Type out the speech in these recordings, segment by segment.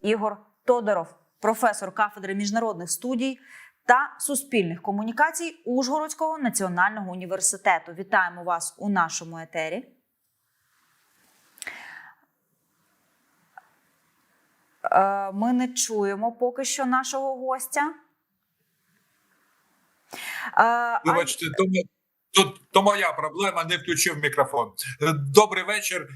Ігор Тодоров, професор кафедри міжнародних студій та суспільних комунікацій Ужгородського національного університету. Вітаємо вас у нашому етері. Е, Ми не чуємо поки що нашого гостя. Е, Вибачте, то, то, то моя проблема, не включив мікрофон. Е, Добрий вечір.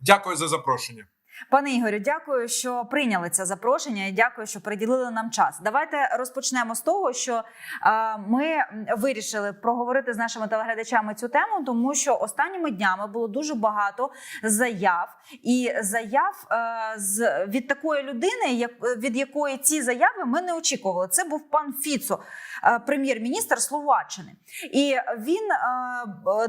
Дякую за запрошення. Пане Ігорю, дякую, що прийняли це запрошення, і дякую, що приділили нам час. Давайте розпочнемо з того, що е, ми вирішили проговорити з нашими телеглядачами цю тему, тому що останніми днями було дуже багато заяв і заяв е, з від такої людини, від якої ці заяви ми не очікували. Це був пан Фіцо, е, прем'єр-міністр Словаччини. І він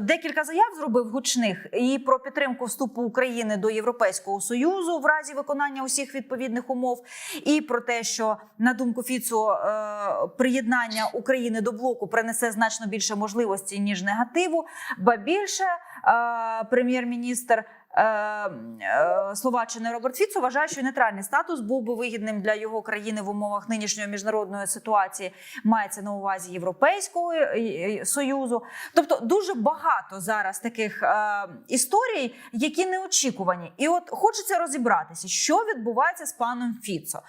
декілька заяв зробив гучних і про підтримку вступу України до Європейського союзу в разі виконання усіх відповідних умов, і про те, що на думку Фіцо е, приєднання України до блоку принесе значно більше можливостей ніж негативу. Ба більше е, прем'єр-міністр. Е, е, Словаччини Роберт Фіцо вважає, що нейтральний статус був би вигідним для його країни в умовах нинішньої міжнародної ситуації. Мається на увазі Європейського е, союзу. Тобто дуже багато зараз таких історій, які неочікувані. І от хочеться розібратися, що відбувається з паном Фіцо.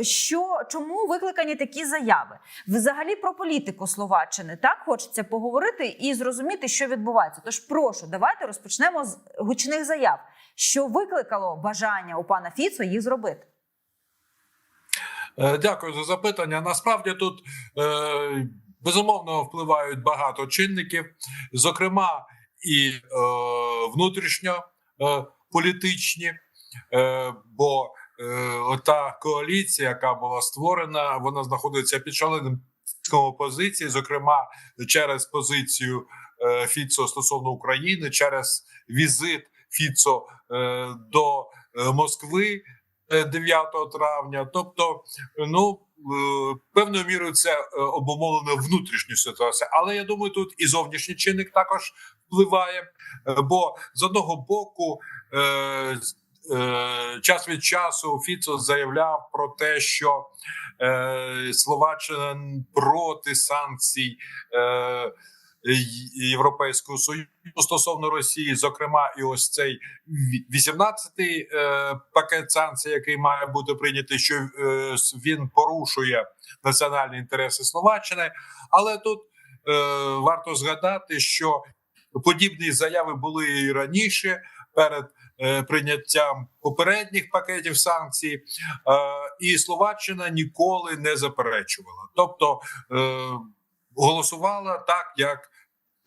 Що чому викликані такі заяви? Взагалі про політику Словаччини так хочеться поговорити і зрозуміти, що відбувається. Тож прошу, давайте розпочнемо з гучних заяв, що викликало бажання у пана Фіцо їх зробити. Е, Дякую за запитання. Насправді тут е, безумовно впливають багато чинників, зокрема і е, внутрішньо політичні, е, бо ота коаліція, яка була створена, вона знаходиться під шаленим тиском опозиції, зокрема через позицію Фіцо стосовно України, через візит Фіцо е, до е, Москви. е, 9 травня, тобто, ну е, певною мірою це е, обумовлено внутрішньою ситуацією. Але я думаю, тут і зовнішній чинник також впливає. Е, Бо з одного боку, е, е, час від часу Фіцо заявляв про те, що е, Словаччина проти санкцій. Е, Європейського союзу стосовно Росії, зокрема, і ось цей 18-й е, пакет санкцій, який має бути прийнятий, що е, він порушує національні інтереси Словаччини. Але тут е, варто згадати, що подібні заяви були і раніше перед е, прийняттям попередніх пакетів санкцій, е, і Словаччина ніколи не заперечувала, тобто е, голосувала так, як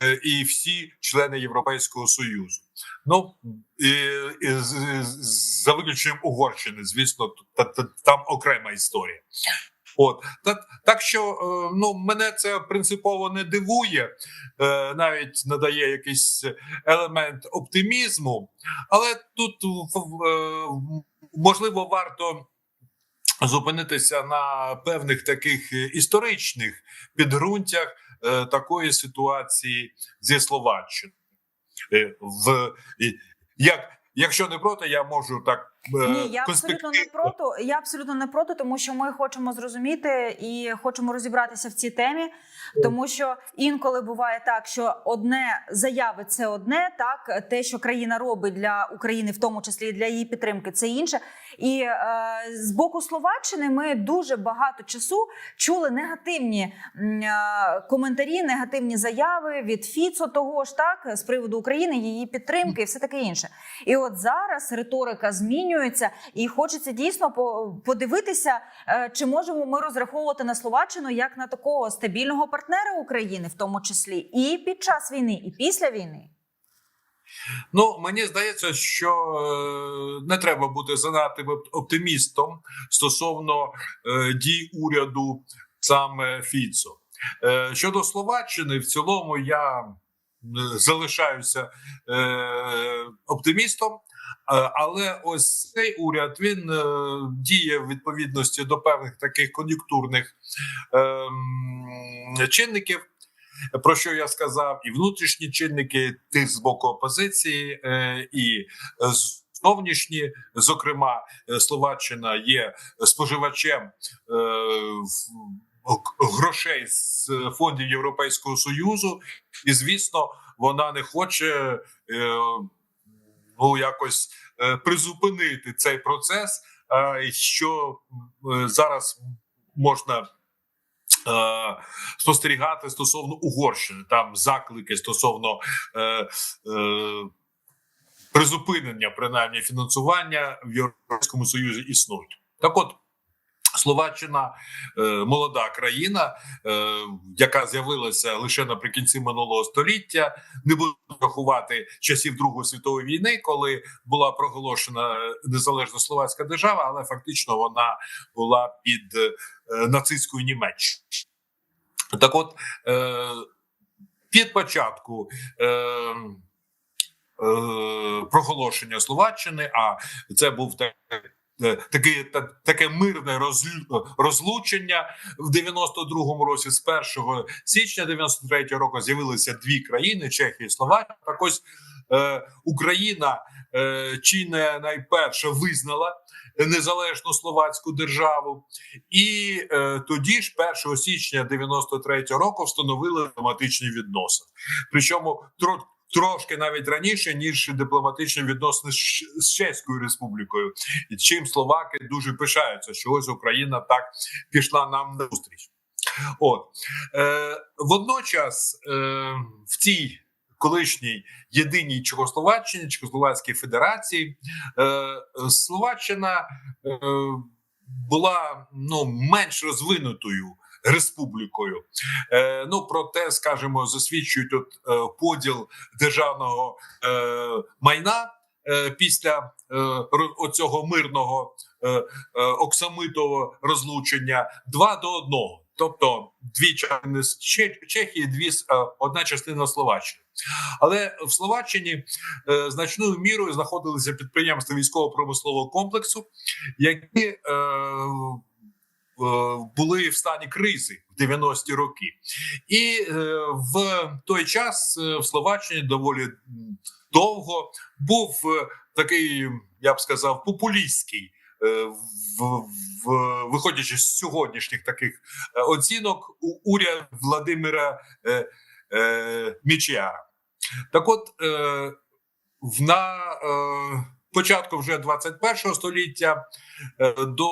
е, і всі члени Європейського союзу. Ну і, і за виключенням Угорщини, звісно, та, та, там окрема історія. От так, так що е, ну мене це принципово не дивує, е, навіть надає якийсь елемент оптимізму, але тут можливо варто зупинитися на певних таких е, історичних підґрунтях е, такої ситуації зі Словаччиною. Е, В як якщо не проти, я можу так Ні, я абсолютно не проти. Я абсолютно не проти, тому що ми хочемо зрозуміти і хочемо розібратися в цій темі. Тому що інколи буває так, що одне заяви це одне, так те, що країна робить для України, в тому числі і для її підтримки, це інше. І е, з боку Словаччини ми дуже багато часу чули негативні е, коментарі, негативні заяви від Фіцо того ж так з приводу України, її підтримки і все таке інше. І от зараз риторика змінюється, і хочеться дійсно подивитися, е, чи можемо ми розраховувати на Словаччину як на такого стабільного партнера України, в тому числі і під час війни, і після війни. Ну мені здається, що е, не треба бути занадтим оптимістом стосовно е, дій уряду саме Фіцо. Щодо Словаччини, в цілому я залишаюся оптимістом. Е, Але ось цей уряд він е, діє в відповідності до певних таких кон'юнктурних ем, чинників, про що я сказав, і внутрішні чинники тих з боку опозиції, е, і зовнішні. Зокрема, Словаччина є споживачем грошей з фондів Європейського союзу, і звісно, вона не хоче ну якось е, призупинити цей процес, е, що е, зараз можна. Спостерігати стосовно Угорщини, там заклики стосовно е, е, призупинення принаймні фінансування в Європейському Союзі існують. Так, от Словаччина е, молода країна, е, яка з'явилася лише наприкінці минулого століття. Не буду рахувати часів Другої світової війни, коли була проголошена незалежна словацька держава, але фактично вона була під е, нацистською Німеччиною. Так, от е, під початку. Е, е, Проголошення Словаччини, а це був так, е, таке, та- таке мирне розлучення в 92-му році. З 1 січня 93-го року з'явилися дві країни: Чехія і Словакія. Так ось е, Україна е, чи не найперше визнала незалежну словацьку державу, і е, тоді ж, 1 січня 93-го року, встановили дипломатичні відносини. Причому трошки навіть раніше ніж дипломатичні відносини з Чеською республікою, і чим словаки дуже пишаються, що ось Україна так пішла нам на зустріч. От е, водночас е, в цій колишній єдиній Чехословаччині, Чехословацькій Федерації, е, Словаччина е, була ну менш розвинутою республікою. Е, ну проте, скажімо, засвідчують от е, поділ державного е, майна. е, Після е, оцього мирного е, е, оксамитового розлучення два до одного, тобто дві частини з Чехії, дві е, одна частина Словаччини. Але в Словаччині е, значною мірою знаходилися підприємства військово-промислового комплексу, які е, були в стані кризи в 90-ті роки, і е, в той час е, в Словаччині доволі довго був е, такий, я б сказав, популістський. е, В, в виходячи з сьогоднішніх таких е, оцінок, у- уряд Владимира е, е, Мічіара. Так, от е, на е, початку вже 21 століття е, до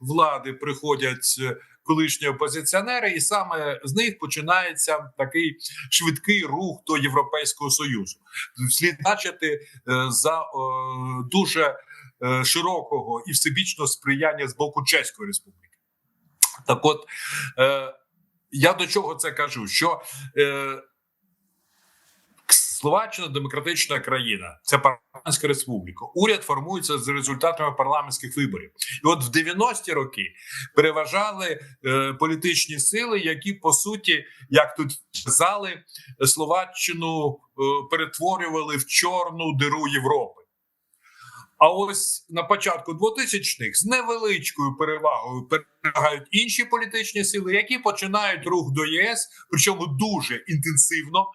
влади приходять колишні опозиціонери, і саме з них починається такий швидкий рух до Європейського союзу. Слід бачити е, за е, дуже широкого і всебічного сприяння з боку Чеської республіки. Так, от я до чого це кажу? Що Словаччина демократична країна, це парламентська республіка. Уряд формується з результатами парламентських виборів. І от в 90-ті роки переважали е, політичні сили, які по суті, як тут казали, Словаччину е, перетворювали в чорну диру Європи. А ось на початку 2000-х з невеличкою перевагою перемагають інші політичні сили, які починають рух до ЄС, причому дуже інтенсивно.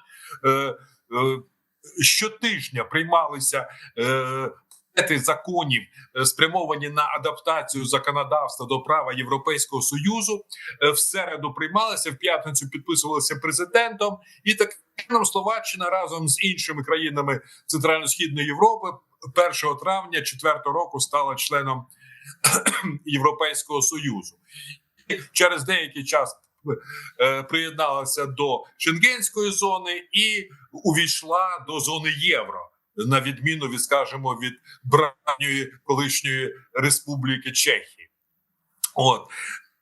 Е, щотижня приймалися е, законів, е, спрямовані на адаптацію законодавства до права Європейського союзу. Е, в середу приймалися в п'ятницю, підписувалися президентом, і таким чином Словаччина разом з іншими країнами Центрально-східної Європи 1 травня 4 року стала членом Європейського союзу. І через деякий час е, приєдналася до Шенгенської зони і увійшла до зони євро, на відміну від, скажімо, від братньої колишньої республіки Чехії. От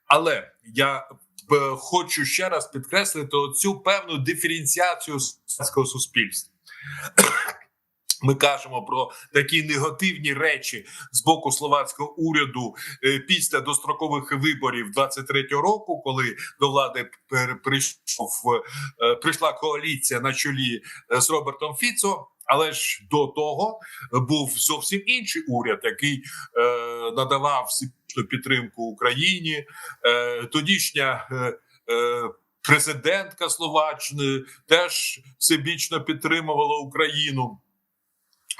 але я е, хочу ще раз підкреслити цю певну диференціацію суспільства. Ми кажемо про такі негативні речі з боку словацького уряду е, після дострокових виборів 23-го року, коли до влади прийшов е, прийшла коаліція на чолі е, з Робертом Фіцо. Але ж до того був зовсім інший уряд, який е, надавав підтримку Україні. Е, тодішня е, е, президентка Словаччини теж всебічно підтримувала Україну.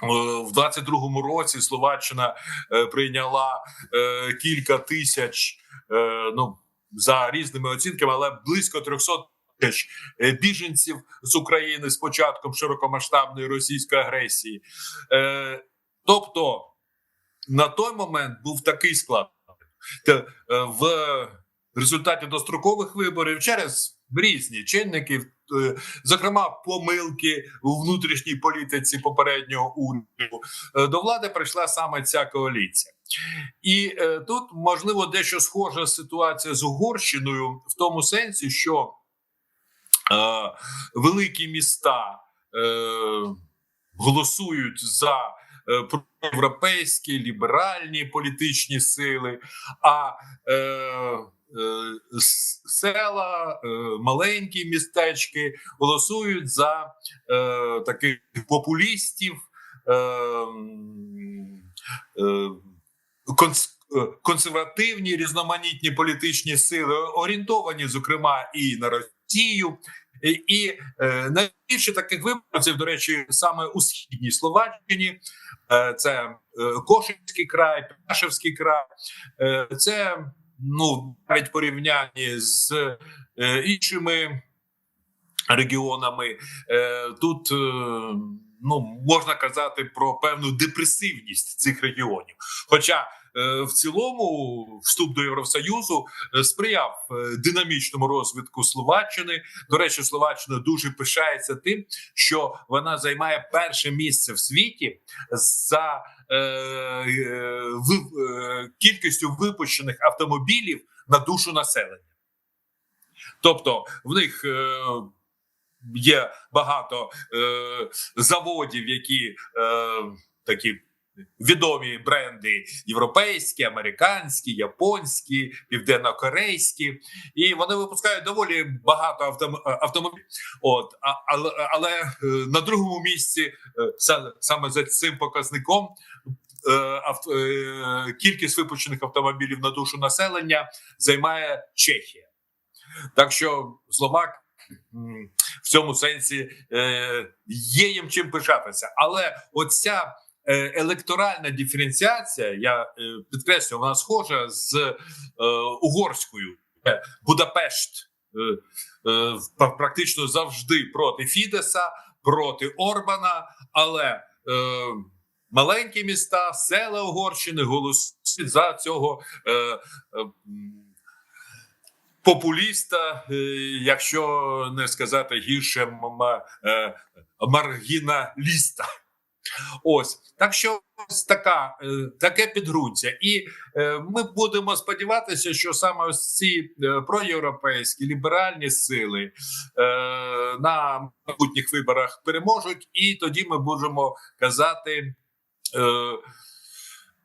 В 22-му році Словаччина е, прийняла е, кілька тисяч, е, ну за різними оцінками, але близько 300 тисяч е, біженців з України з початком широкомасштабної російської агресії. Е, Тобто на той момент був такий склад. Е, В результаті дострокових виборів через різні чинники, е, зокрема помилки у внутрішній політиці попереднього уряду, е, до влади прийшла саме ця коаліція. І е, тут можливо дещо схожа ситуація з Угорщиною в тому сенсі, що е, великі міста е, голосують за е, проєвропейські ліберальні політичні сили, а е, е, села, е, маленькі містечки голосують за е, таких популістів. Е, е, е, консервативні різноманітні політичні сили, орієнтовані, зокрема, і на Росію. І, і е, найбільше таких виборців, до речі, саме у східній Словаччині, е, це е, Кошинський край, Пяшевський край, е, це ну навіть порівнянні з е, іншими регіонами. Е, тут е, ну можна казати про певну депресивність цих регіонів. Хоча в цілому вступ до Євросоюзу е, сприяв е, динамічному розвитку Словаччини. До речі, Словаччина дуже пишається тим, що вона займає перше місце в світі за е, е, е, кількістю випущених автомобілів на душу населення. Тобто в них е, є багато е, заводів, які е, такі відомі бренди європейські, американські, японські, південно-корейські, і вони випускають доволі багато автом, автомобілів. От а, але, але е, на другому місці е, саме за цим показником. е, е, Кількість випущених автомобілів на душу населення займає Чехія. Так що Словак в цьому сенсі е, є їм чим пишатися. Але оця е, електоральна диференціація, я е, підкреслюю, вона схожа з е, угорською. Е, Будапешт е, е, практично завжди проти Фідеса, проти Орбана, але е, маленькі міста, села Угорщини голосують за цього. Е, е, Популіста, е, якщо не сказати гірше, е, маргіналіста. Ось так що ось така е, таке підґрунтя, і е, ми будемо сподіватися, що саме ось ці е, проєвропейські ліберальні сили на майбутніх виборах переможуть, і тоді ми будемо казати.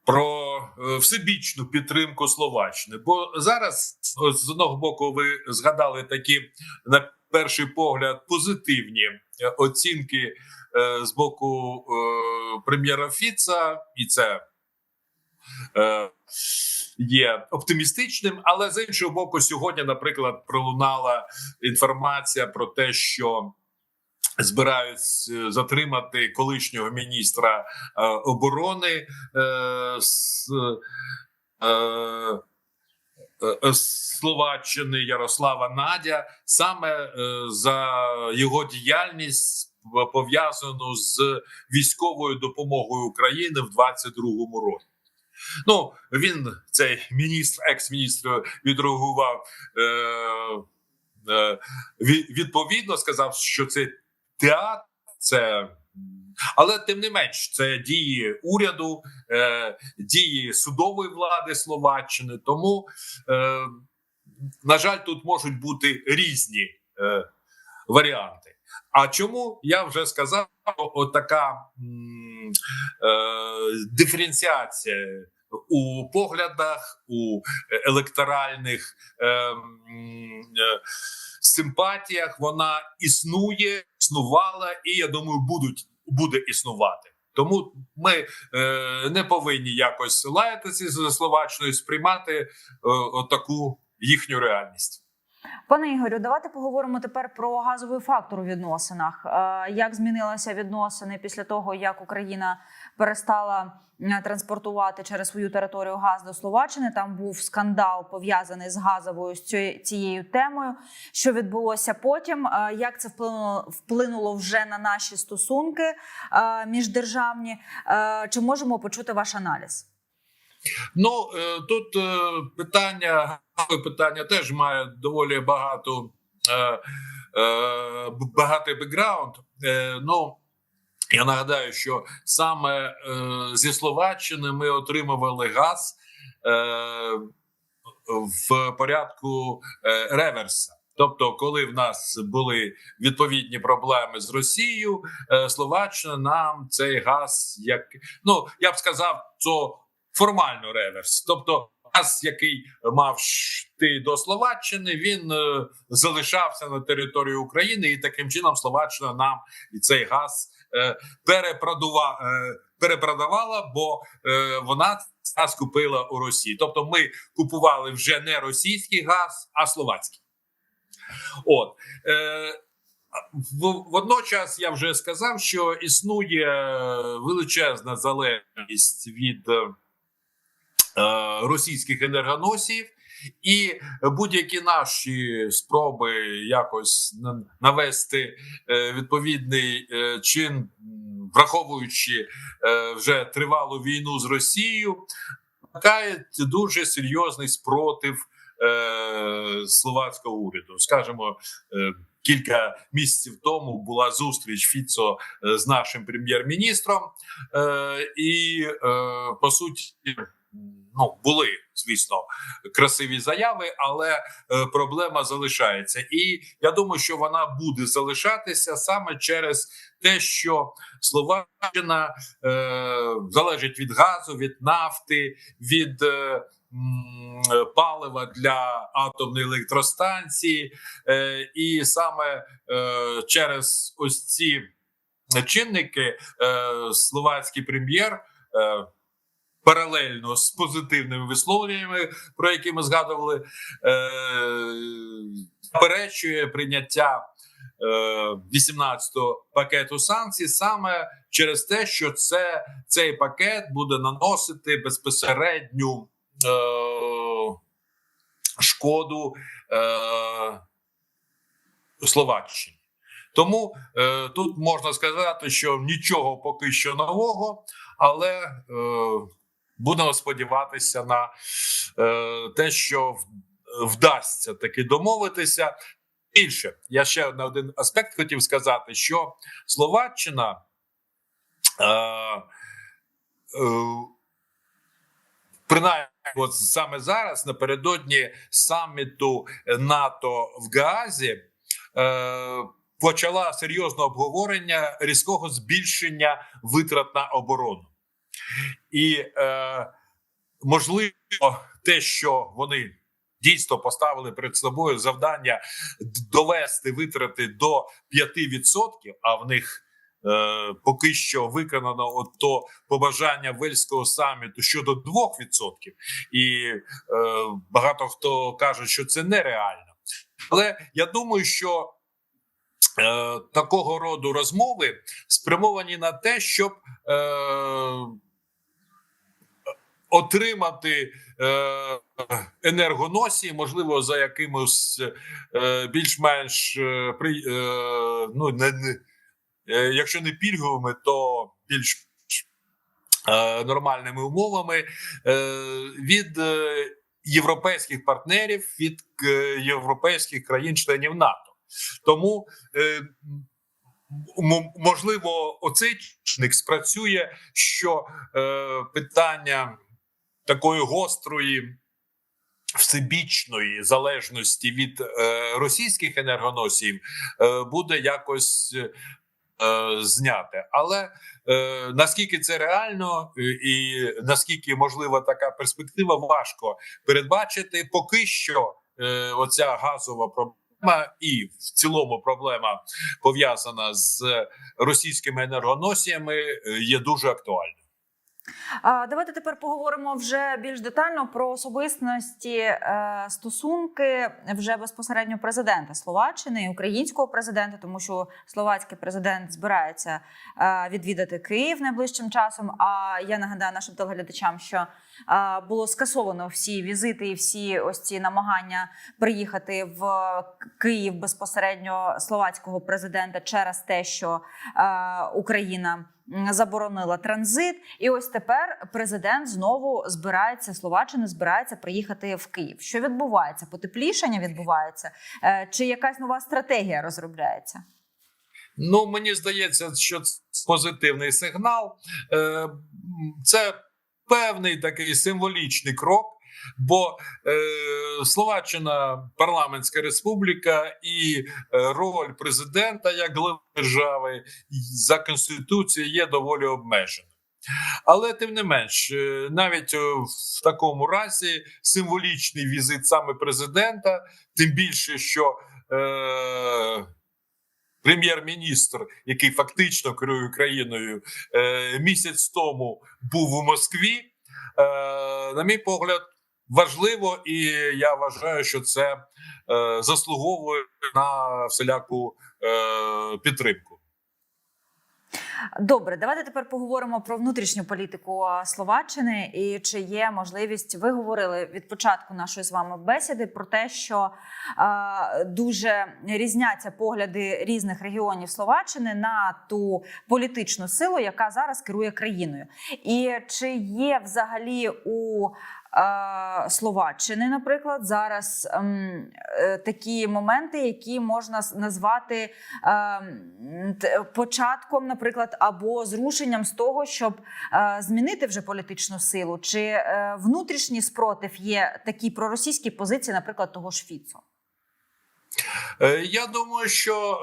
Про всебічну підтримку Словаччини. Бо зараз з одного боку ви згадали такі на перший погляд позитивні оцінки з боку е, прем'єра Фіца, і це е, є оптимістичним. Але з іншого боку, сьогодні, наприклад, пролунала інформація про те, що збирають е, затримати колишнього міністра е, оборони е, е, е, Словаччини Ярослава Надя саме е, за його діяльність пов'язану з військовою допомогою України в 22-му році. Ну він цей міністр, екс-міністр, відреагував е, е, відповідно, сказав, що це театр, це. Але тим не менш, це дії уряду, е, дії судової влади Словаччини. Тому, е, на жаль, тут можуть бути різні е, варіанти. А чому я вже сказав, отака е, диференціація у поглядах, у електоральних е, е, симпатіях, вона існує, існувала, і я думаю, будуть буде існувати. Тому ми е, не повинні якось лаятися за Словаччиною, сприймати е, отаку їхню реальність. Пане Ігорю, давайте поговоримо тепер про газовий фактор у відносинах. Е, Як змінилися відносини після того, як Україна перестала транспортувати через свою територію газ до Словаччини? Там був скандал пов'язаний з газовою з цією- темою. Що відбулося потім? Е, Як це вплинуло вплинуло вже на наші стосунки е, міждержавні? Чи можемо почути ваш аналіз? Ну е, тут е, питання питання теж має доволі багато е, багатий бекграунд. Ну я нагадаю, що саме зі Словаччини ми отримували газ в порядку реверса. Тобто, коли в нас були відповідні проблеми з Росією, Словаччина нам цей газ, як ну я б сказав, то формально реверс. Тобто, газ, який мав йти до Словаччини, він е, залишався на території України, і таким чином Словаччина нам і цей газ е, перепродува, е, перепродавала, бо е, вона газ купила у Росії. Тобто, ми купували вже не російський газ, а словацький. От е, водночас я вже сказав, що існує величезна залежність від е, е, російських енергоносіїв, і будь-які наші спроби якось навести е, відповідний е, чин, враховуючи е, вже тривалу війну з Росією, викликають дуже серйозний спротив е, словацького уряду. Скажімо, е, кілька місяців тому була зустріч Фіцо е, з нашим прем'єр-міністром, е, і е, по суті, ну були звісно красиві заяви, але е, проблема залишається. І я думаю, що вона буде залишатися саме через те, що Словаччина е, залежить від газу, від нафти, від е, палива для атомної електростанції, е, і саме е, через ось ці чинники е, словацький прем'єр. Паралельно з позитивними висловлюваннями, про які ми згадували, е, заперечує прийняття е, 18-го пакету санкцій саме через те, що це цей пакет буде наносити безпосередню е, шкоду е, Словаччині. Тому е, тут можна сказати, що нічого поки що нового, але е, будемо сподіватися на е, те, що вдасться таки домовитися. Більше я ще на один аспект хотів сказати, що Словаччина е, е, принаймні, от саме зараз, напередодні саміту НАТО в Гаазі, е, почала серйозне обговорення різкого збільшення витрат на оборону. І е, можливо, те, що вони дійсно поставили перед собою завдання довести витрати до 5%, а в них е, поки що виконано от то побажання Вельського саміту щодо 2%. І е, багато хто каже, що це нереально. Але я думаю, що е, такого роду розмови спрямовані на те, щоб е, отримати е, енергоносії, можливо, за якимось е, більш-менш е, при ну не, не якщо не пільговими, то більш нормальними умовами від європейських партнерів, від європейських країн-членів НАТО. Тому можливо, оцей чинник спрацює, що е, питання такої гострої. Всебічної залежності від е, російських енергоносіїв е, буде якось е, зняте. Але е, наскільки це реально, е, і наскільки можлива така перспектива, важко передбачити. Поки що е, оця газова проблема і в цілому проблема пов'язана з російськими енергоносіями, е, є дуже актуальною. Давайте тепер поговоримо вже більш детально про особистості е, стосунки вже безпосередньо президента Словаччини і українського президента, тому що словацький президент збирається е, відвідати Київ найближчим часом. А я нагадаю нашим телеглядачам, що е, було скасовано всі візити і всі ось ці намагання приїхати в Київ безпосередньо словацького президента через те, що Україна заборонила транзит. І ось тепер президент знову збирається Словаччина збирається приїхати в Київ. Що відбувається? Потеплішання відбувається, Е, чи якась нова стратегія розробляється? Ну мені здається, що це позитивний сигнал. Е, Це певний такий символічний крок. Бо е, Словаччина парламентська республіка, і е, роль президента як глави держави за конституцією є доволі обмеженою. Але тим не менш, е, навіть е, в такому разі символічний візит саме президента, тим більше, що е, прем'єр-міністр, який фактично керує країною, місяць тому був у Москві. На мій погляд, важливо, і я вважаю, що це е, заслуговує на всіляку е, підтримку. Добре, давайте тепер поговоримо про внутрішню політику Словаччини і чи є можливість. Ви говорили від початку нашої з вами бесіди про те, що а, дуже різняться погляди різних регіонів Словаччини на ту політичну силу, яка зараз керує країною. І чи є взагалі у е, Словаччини, наприклад, зараз ем, е, такі моменти, які можна назвати ем, початком, наприклад, або зрушенням з того, щоб е, змінити вже політичну силу, чи е, внутрішній спротив є такі проросійські позиції, наприклад, того ж Фіцо? Я думаю, що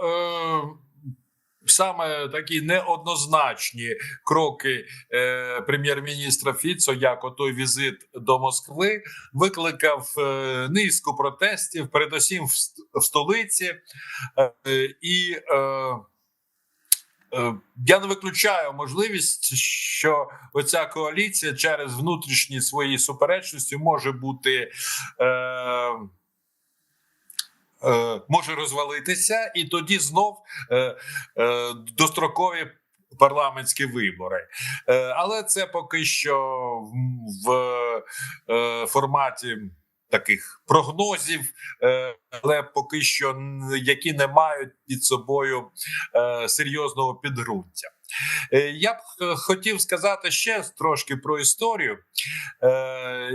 саме такі неоднозначні кроки е, прем'єр-міністра Фіцо, як отой візит до Москви, викликав е, низку протестів, передусім в, в столиці. Е, і е, е, я не виключаю можливість, що оця коаліція через внутрішні свої суперечності може бути. Е, може розвалитися, і тоді знов е, е, дострокові парламентські вибори. Е, але це поки що в, е, форматі. Таких прогнозів, е, але поки що які не мають під собою е, серйозного підґрунтя. Е, Я б хотів сказати ще трошки про історію. Е,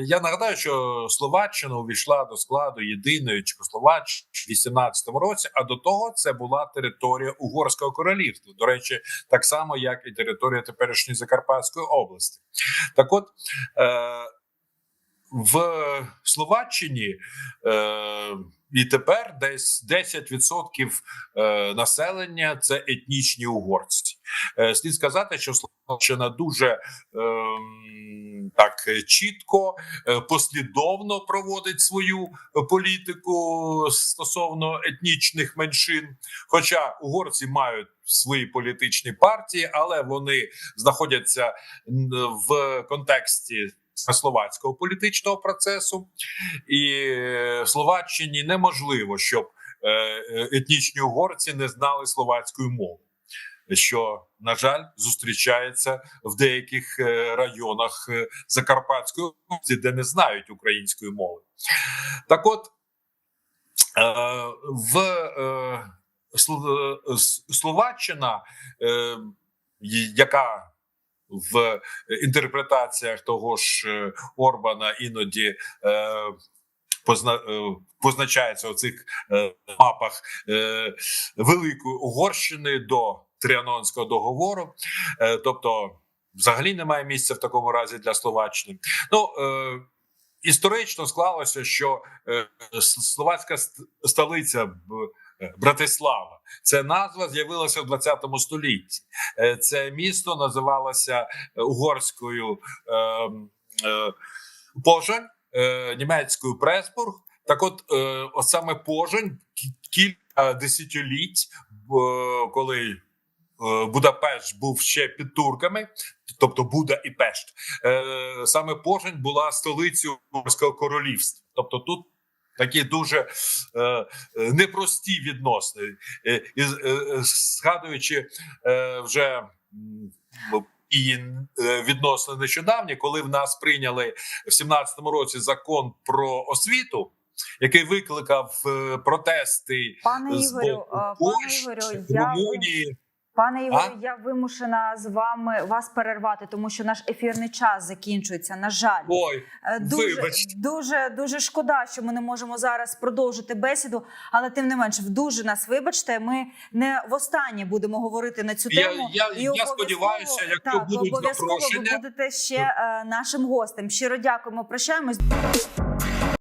Я нагадаю, що Словаччина увійшла до складу єдиної Чехословаччини в 18 році, а до того це була територія Угорського королівства. До речі, так само, як і територія теперішньої Закарпатської області. Так от е, в Словаччині е, і тепер десь 10% е, населення це етнічні угорці. Е, Слід сказати, що Словаччина дуже ем, так чітко, е, послідовно проводить свою політику стосовно етнічних меншин. Хоча угорці мають свої політичні партії, але вони знаходяться в контексті словацького політичного процесу, і е, в Словаччині неможливо, щоб е, е, етнічні угорці не знали словацької мови що на жаль зустрічається в деяких е, районах е, Закарпатської області, де не знають української мови. Так, от е, в Словаччина, яка в інтерпретаціях того ж Орбана іноді позна, позначається у цих мапах Великої Угорщини до Тріанонського договору, Е, тобто взагалі немає місця в такому разі для Словаччини. Ну е, історично склалося, що е, словацька столиця Братислава. Це назва з'явилася в 20 столітті. Це місто називалося угорською е, е, Пожень, е, німецькою Пресбург. Так, от, е, саме Пожень кілька десятиліть, коли Будапешт був ще під турками, тобто Буда і Пешт. Е, Саме Пожень була столицею Морського королівства. Тобто тут такі дуже е, е, непрості відносини. Е, І е, е, згадуючи е, вже і е, відносно нещодавні, коли в нас прийняли в 17-му році закон про освіту, який викликав е, протести Пане з Ігорю, боку е, пане Польщі, Ігорю, я Румунії. Пане Ігорю, я вимушена з вами вас перервати, тому що наш ефірний час закінчується. На жаль, Ой, Е, дуже вибачте. дуже дуже шкода, що ми не можемо зараз продовжити бесіду, але тим не менш, дуже нас вибачте. Ми не востаннє будемо говорити на цю тему. я- і я сподіваюся, якщо так, будуть обов'язково ви будете ще е, нашим гостем. Щиро дякуємо. Прощаємось.